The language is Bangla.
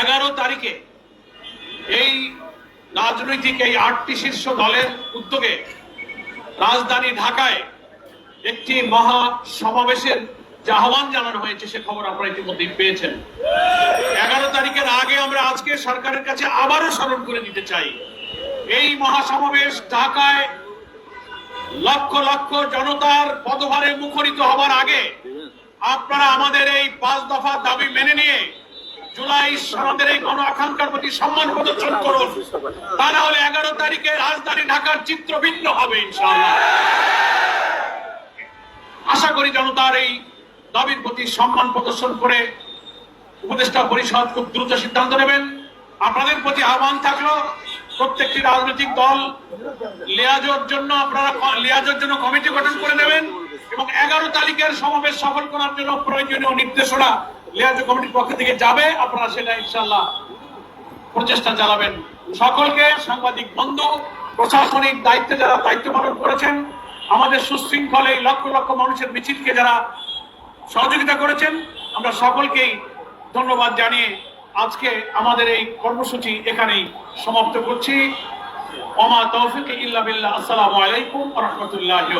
এগারো তারিখে এই রাজনৈতিক এই আটটি শীর্ষ দলের উদ্যোগে রাজধানী ঢাকায় একটি মহা সমাবেশের যে আহ্বান জানানো হয়েছে, সে খবর আপনারা ইতিমধ্যেই পেয়েছেন। এগারো তারিখের আগে আমরা আজকে সরকারের কাছে আবারও স্মরণ করে দিতে চাই। এই মহাসমাবেশ ঢাকায় লক্ষ লক্ষ জনতার পদভারে মুখরিত হবার আগে আপনারা আমাদের এই পাঁচ দফা দাবি মেনে নিয়ে জুলাই সনদের এই গণ আকাঙ্ক্ষার প্রতি সম্মান প্রদর্শন করুন। তা না হলে এগারো তারিখে রাজধানী ঢাকার চিত্র ভিন্ন হবে ইনশাআল্লাহ। আশা করি জনতার এই দাবির প্রতি সম্মান প্রদর্শন করে উপদেষ্টা পরিষদ খুব দ্রুত সিদ্ধান্ত নেবেন। আপনাদের প্রতি আহ্বান থাকল প্রত্যেকটি রাজনৈতিক দল লিয়াজোর জন্য আপনারা লিয়াজোর জন্য কমিটি গঠন করে নেবেন এবং এগারো তারিখের সমাবেশ সফল করার জন্য প্রয়োজনীয় নির্দেশনা লিয়াজো কমিটির পক্ষ থেকে যাবে। আপনারা সেটা ইনশাল্লাহ প্রচেষ্টা চালাবেন। সকলকে সাংবাদিক বন্ধু, প্রশাসনিক দায়িত্বে যারা দায়িত্ব পালন করেছেন, আমাদের সুশৃঙ্খল এই লক্ষ লক্ষ মানুষের মিছিলকে যারা সহযোগিতা করেছেন, আমরা সকলকেই ধন্যবাদ জানিয়ে আজকে আমাদের এই কর্মসূচি এখানেই সমাপ্ত করছি। ওমা তৌফিক ইল্লা বিল্লাহ। আসসালামু আলাইকুম রাহমাতুল্লাহি